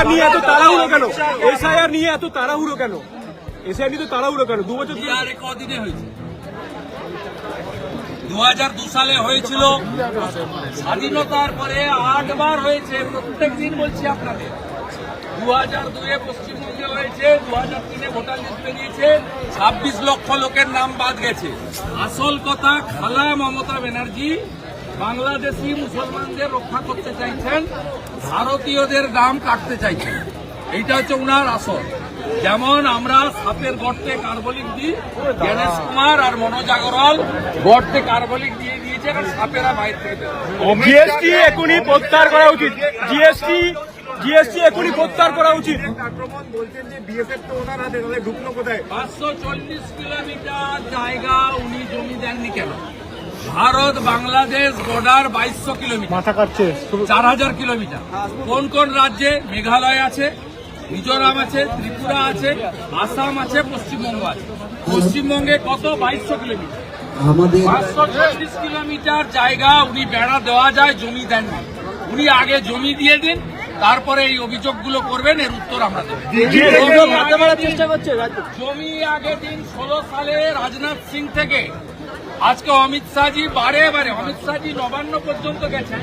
SIR নিয়ে এত তাড়াহুড়ো কেন? এসআইআর নিয়ে এত তাড়াহুড়ো কেন? এসআইআর নিয়ে তো তাড়াহুড়ো কেন? দু বছর কদিনে হয়েছে? দু হাজার দু সালে হয়েছিল স্বাধীনতার পরে হয়েছে, প্রত্যেক দিন বলছি দু হাজার দুয়ে পশ্চিমবঙ্গে হয়েছে, দু হাজার তিনে ভোটার লিস্ট বেরিয়েছে, ছাব্বিশ লক্ষ লোকের নাম বাদ গেছে। আসল কথা, খালা মমতা ব্যানার্জি বাংলাদেশি মুসলমানদের রক্ষা করতে চাইছেন ভারতীয়দের দাম কাটতে চাইছেন। এইটা হচ্ছে উনার আসল। যেমন আমরা সাপের গর্তে কার্বলিক দিই গণেশ কুমার আর মনোজ আগরওয়াল গর্তে কার্বলিক দিয়ে দিয়েছে কারণ সাপেরা বাইরে থেকে। জিএসটি এখনই প্রত্যাহার করা উচিত। জিএসটি জিএসটি এখনই প্রত্যাহার করা উচিত। আক্রমণ বলছেন যে বিএসএফ তো ওনার হাতে তাহলে ঢুকলো কোথায়? পাঁচশো চল্লিশ কিলোমিটার জায়গা উনি জমি দেননি কেন? ভারত বাংলাদেশ বর্ডার বাইশশো কিলোমিটার। মাথা কাটছে। চার হাজার কিলোমিটার। কোন কোন রাজ্যে মেঘালয় আছে মিজোরাম আছে ত্রিপুরা আছে আসাম আছে পশ্চিমবঙ্গ আছে? পশ্চিমবঙ্গে কত? বাইশশো কিলোমিটার। পাঁচশো চল্লিশ কিলোমিটার জায়গা উনি বেড়া দেওয়া যায় জমি দেননি উনি আগে জমি দিয়ে দিন তারপরে এই অভিযোগগুলো করবেন এর উত্তর আমরা দেবো। জমি আগে দিন ষোলো সালে রাজনাথ সিং থেকে আজকে অমিত শাহজি বারে বারে অমিত শাহজি নবান্ন পর্যন্ত গেছেন।